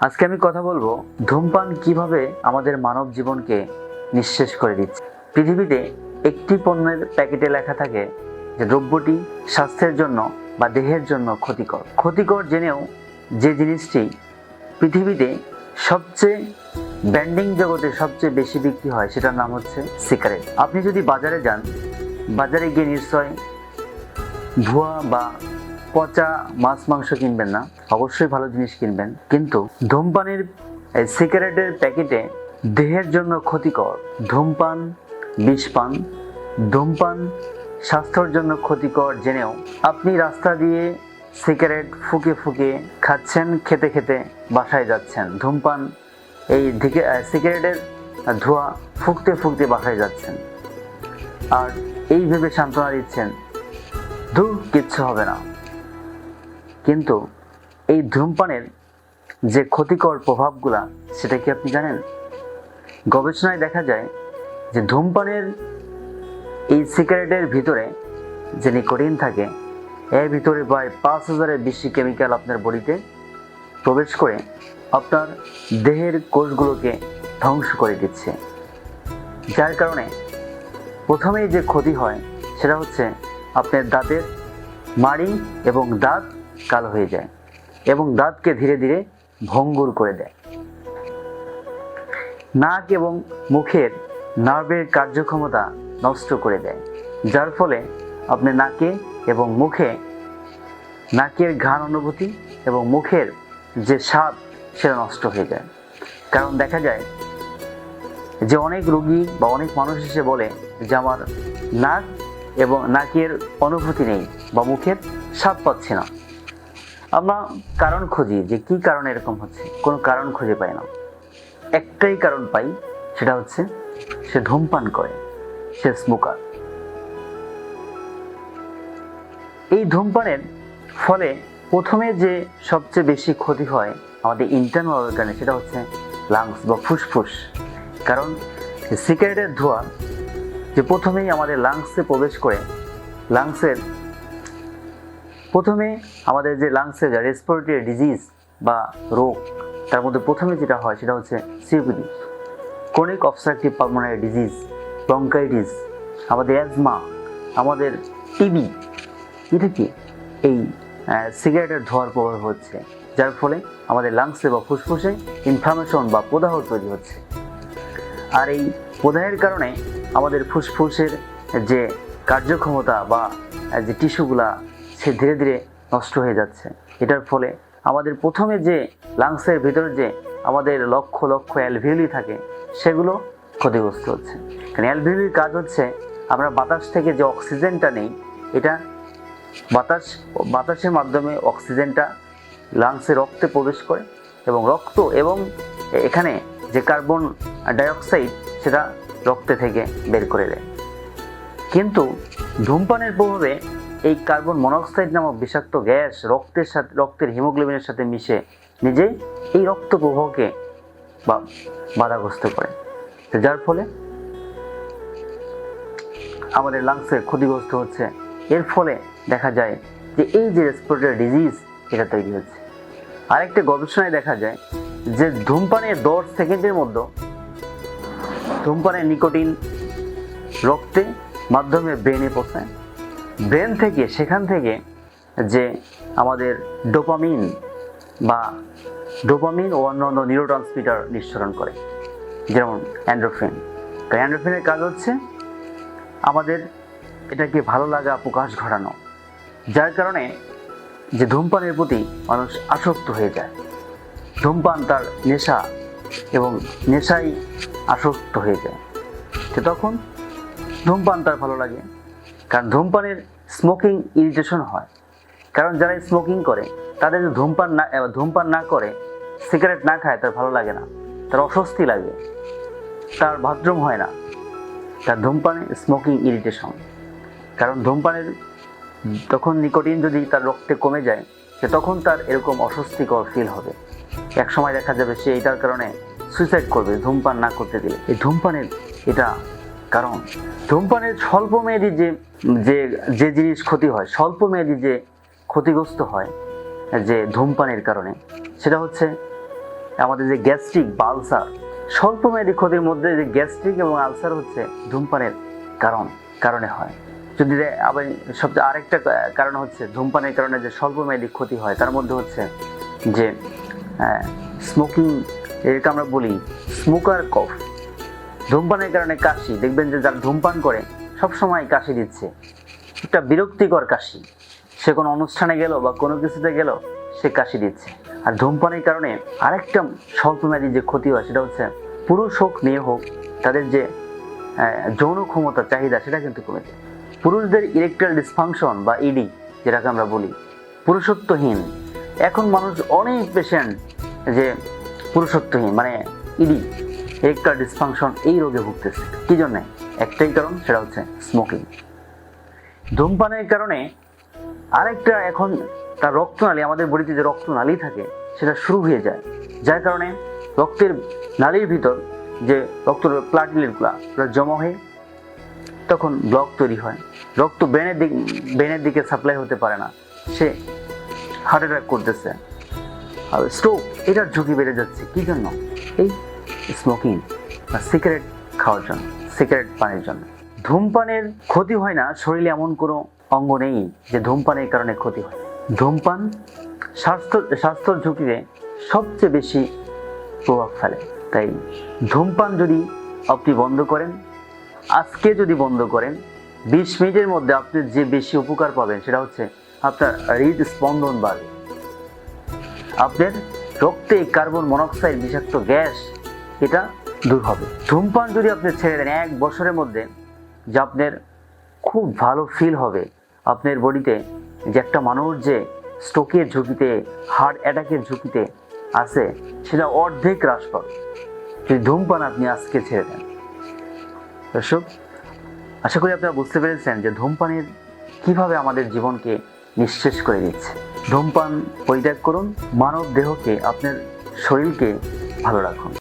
আজকে আমি কথা বলব ধূমপান কীভাবে আমাদের মানব জীবনকে নিঃশেষ করে দিচ্ছে। পৃথিবীতে একটি পণ্যের প্যাকেটে লেখা থাকে যে দ্রব্যটি স্বাস্থ্যের জন্য বা দেহের জন্য ক্ষতিকর। ক্ষতিকর জেনেও যে জিনিসটি পৃথিবীতে সবচেয়ে ব্যান্ডিং জগতে সবচেয়ে বেশি বিক্রি হয়, সেটার নাম হচ্ছে সিগারেট। আপনি যদি বাজারে যান, বাজারে গিয়ে নিশ্চয় ভুয়া বা পচা মাছ, মাংস কিনবেন না। অবশ্যই ভালো জিনিস কিনবেন। কিন্তু ধূমপানের সিগারেটের প্যাকেটে দেহের জন্য ক্ষতিকর। ধূমপান, বিষপান, ধূমপান স্বাস্থ্যের জন্য ক্ষতিকর জেনেও আপনি রাস্তা দিয়ে সিগারেট ফুকে ফুকে খাচ্ছেন, খেতে খেতে বাসায় যাচ্ছেন। ধূমপান এই দিকে সিগারেটের ধোঁয়া ফুকতে ফুকতে বাসায় যাচ্ছেন। আর এই ভেবে সান্ত্বনা দিচ্ছেন ধূর কিচ্ছু হবে না। কিন্তু এই ধূমপানের যে ক্ষতিকর প্রভাবগুলা, সেটা কি আপনি জানেন? গবেষণায় দেখা যায় যে ধূমপানের এই সিগারেটের ভিতরে যে নিকোটিন থাকে, এর ভিতরে প্রায় পাঁচ হাজারের বেশি কেমিক্যাল আপনার বডিতে প্রবেশ করে আপনার দেহের কোষগুলোকে ধ্বংস করে দিচ্ছে। যার কারণে প্রথমেই যে ক্ষতি হয়, সেটা হচ্ছে আপনার দাঁতের মাড়ি এবং দাঁত কালো হয়ে যায় এবং দাঁতকে ধীরে ধীরে ভঙ্গুর করে দেয়। নাক এবং মুখের নার্ভের কার্যক্ষমতা নষ্ট করে দেয়, যার ফলে আপনি নাকে এবং মুখে নাকের ঘ্রাণ অনুভূতি এবং মুখের যে স্বাদ, সেটা নষ্ট হয়ে যায়। কারণ দেখা যায় যে অনেক রোগী বা অনেক মানুষ এসে বলে যে, আমার নাক এবং নাকের অনুভূতি নেই বা মুখের স্বাদ পাচ্ছে না। আমরা কারণ খুঁজি যে কি কারণে এরকম হচ্ছে। কোনো কারণ খুঁজে পাই না। একটাই কারণ পাই, সেটা হচ্ছে সে ধূমপান করে, সে স্মোকার। এই ধূমপানের ফলে প্রথমে যে সবচেয়ে বেশি ক্ষতি হয় আমাদের ইন্টারনাল অর্গানে সেটা হচ্ছে লাংস বা ফুসফুস। কারণ সিগারেটের ধোঁয়া যে প্রথমেই আমাদের লাংসে প্রবেশ করে লাংসের প্রথমে আমাদের যে লাংসের যে রেসপিরেটরি ডিজিজ বা রোগ, তার মধ্যে প্রথমে যেটা হয় সেটা হচ্ছে COPD chronic obstructive pulmonary disease bronchitis আমাদের অ্যাজমা আমাদের টিবি এটা কি? এই সিগারেটের ধোয়ার প্রভাব হচ্ছে, যার ফলে আমাদের লাংসে বা ফুসফুসে ইনফ্লামেশন বা প্রদাহ তৈরি হচ্ছে। আর এই প্রদাহের কারণে আমাদের ফুসফুসের যে কার্যক্ষমতা বা যে টিস্যুগুলা সে ধীরে ধীরে নষ্ট হয়ে যাচ্ছে। এটার ফলে আমাদের প্রথমে যে লাংসের ভিতরে যে আমাদের লক্ষ লক্ষ অ্যালভিউলি থাকে, সেগুলো ক্ষতিগ্রস্ত হচ্ছে। কারণ অ্যালভিউলির কাজ হচ্ছে আমরা বাতাস থেকে যে অক্সিজেনটা নেই, এটা বাতাস, বাতাসের মাধ্যমে অক্সিজেনটা লাংসে রক্তে প্রবেশ করে এবং রক্ত এবং এখানে যে কার্বন ডাইঅক্সাইড সেটা রক্তে থেকে বের করে দেয়। কিন্তু ধূমপানের প্রভাবে এই কার্বন মনোক্সাইড নামক বিষাক্ত গ্যাস রক্তের সাথে, রক্তের হিমোগ্লোবিনের সাথে মিশে নিজেই এই রক্ত প্রবাহকে বা বাধাগ্রস্ত করে। যার ফলে আমাদের লাংসের ক্ষতিগ্রস্ত হচ্ছে। এর ফলে দেখা যায় যে এই যে রেসপিরেটরি ডিজিজ এটা তৈরি হচ্ছে। আরেকটা গবেষণায় দেখা যায় যে ধূমপানের দশ সেকেন্ডের মধ্যে ধূমপানের নিকোটিন রক্তে মাধ্যমে ব্রেনে পৌঁছায়। ব্রেন থেকে, সেখান থেকে যে আমাদের ডোপামিন বা ডোপামিন ও অন্যান্য নিউরো ট্রান্সমিটার নিঃসরণ করে, যেমন অ্যান্ড্রোফিন অ্যান্ড্রোফিনের কাজ হচ্ছে আমাদের এটাকে ভালো লাগা প্রকাশ ঘটানো, যার কারণে যে ধূমপানের প্রতি মানুষ আসক্ত হয়ে যায়। ধূমপান তার নেশা এবং নেশাই আসক্ত হয়ে যায়। তো তখন ধূমপান তার ভালো লাগে। কারণ ধূমপানের স্মোকিং ইরিটেশন হয়। কারণ যারা স্মোকিং করে, তাদের যদি ধূমপান না ধূমপান না করে সিগারেট না খায়, তার ভালো লাগে না। তার অস্বস্তি লাগে। তার বাথরুম হয় না। তার ধূমপানে স্মোকিং ইরিটেশন কারণ ধূমপানের তখন নিকোটিন যদি তার রক্তে কমে যায়, সে তখন তার এরকম অস্বস্তিকর ফিল হবে। এক সময় দেখা যাবে সে এটার কারণে সুইসাইড করবে, ধূমপান না করতে দিলে। এই ধূমপানের এটা কারণ ধূমপানের স্বল্প মেয়াদি যে যে যে জিনিস ক্ষতি হয় স্বল্প মেয়াদি যে ক্ষতিগ্রস্ত হয়, যে ধূমপানের কারণে, সেটা হচ্ছে আমাদের যে গ্যাস্ট্রিক বা আলসার স্বল্পমেয়াদী ক্ষতির মধ্যে যে গ্যাস্ট্রিক এবং আলসার হচ্ছে ধূমপানের কারণ, কারণে হয়। যদি আবার সবচেয়ে আরেকটা কারণ হচ্ছে ধূমপানের কারণে যে স্বল্পমেয়াদী ক্ষতি হয়, তার মধ্যে হচ্ছে যে স্মোকিং এটাকে আমরা বলি স্মোকার কফ ধূমপানের কারণে কাশি। দেখবেন যে যারা ধূমপান করে, সবসময় কাশি দিচ্ছে। একটা বিরক্তিকর কাশি। সে কোনো অনুষ্ঠানে গেল বা কোনো কিছুতে গেল, সে কাশি দিচ্ছে। আর ধূমপানের কারণে আরেকটা স্বল্পমেয়াদী যে ক্ষতি হয়, সেটা হচ্ছে পুরুষ হোক, মেয়ে হোক, তাদের যে যৌন ক্ষমতা, চাহিদা, সেটা কিন্তু কমে যায়। পুরুষদের ইলেকট্রাল ডিসফাংশন বা ইডি যেটাকে আমরা বলি, পুরুষত্বহীন। এখন মানুষ অনেক পেশেন্ট যে পুরুষত্বহীন মানে ইডি ইলেকট্রাল ডিসফাংশন এই রোগে ভুগতেছে। কি জন্যে? একটাই কারণ, সেটা হচ্ছে স্মোকিং ধূমপানের কারণে আরেকটা এখন তার রক্তনালী, আমাদের বডিতে যে রক্তনালী থাকে, সেটা শুরু হয়ে যায়। যার কারণে রক্তের নালীর ভিতর যে রক্ত প্লাটিলেটগুলো জমা হয়ে তখন ব্লক তৈরি হয়। রক্ত ব্রেনের দিক ব্রেনের দিকে সাপ্লাই হতে পারে না। সে হার্ট অ্যাটাক করতেছে। আর স্ট্রোক এটার ঝুঁকি বেড়ে যাচ্ছে। কি জন্য? এই স্মোকিং বা সিগারেট খাওয়ার জন্য সিগারেট পানের জন্য। ধূমপানের ক্ষতি হয় না, শরীরে এমন কোনো অঙ্গ নেই যে ধূমপানের কারণে ক্ষতি হয়। ধূমপান স্বাস্থ্য, স্বাস্থ্যর ঝুঁকিতে সবচেয়ে বেশি প্রভাব ফেলে। তাই ধূমপান যদি আপনি বন্ধ করেন, আজকে যদি বন্ধ করেন, বিশ মিনিটের মধ্যে আপনি যে বেশি উপকার পাবেন সেটা হচ্ছে আপনার হৃদস্পন্দন বাড়বে। আপনার রক্তে কার্বন মনোক্সাইড, বিষাক্ত গ্যাস এটা দূর হবে। ধূমপান যদি আপনি ছেড়ে দেন, এক বছরের মধ্যে যে আপনার খুব ভালো ফিল হবে, আপনার বডিতে যে একটা মানুষ যে স্ট্রোকের ঝুঁকিতে হার্ট অ্যাটাকের ঝুঁকিতে আছে, সেটা অর্ধেক হ্রাস পাবে। যদি ধূমপান আপনি আজকে ছেড়ে দেন। দর্শক, আশা করি আপনারা বুঝতে পেরেছেন যে ধূমপানের কীভাবে আমাদের জীবনকে নিঃশেষ করে দিচ্ছে। ধূমপান পরিত্যাগ করুন, মানব দেহকে, আপনার শরীরকে ভালো রাখুন।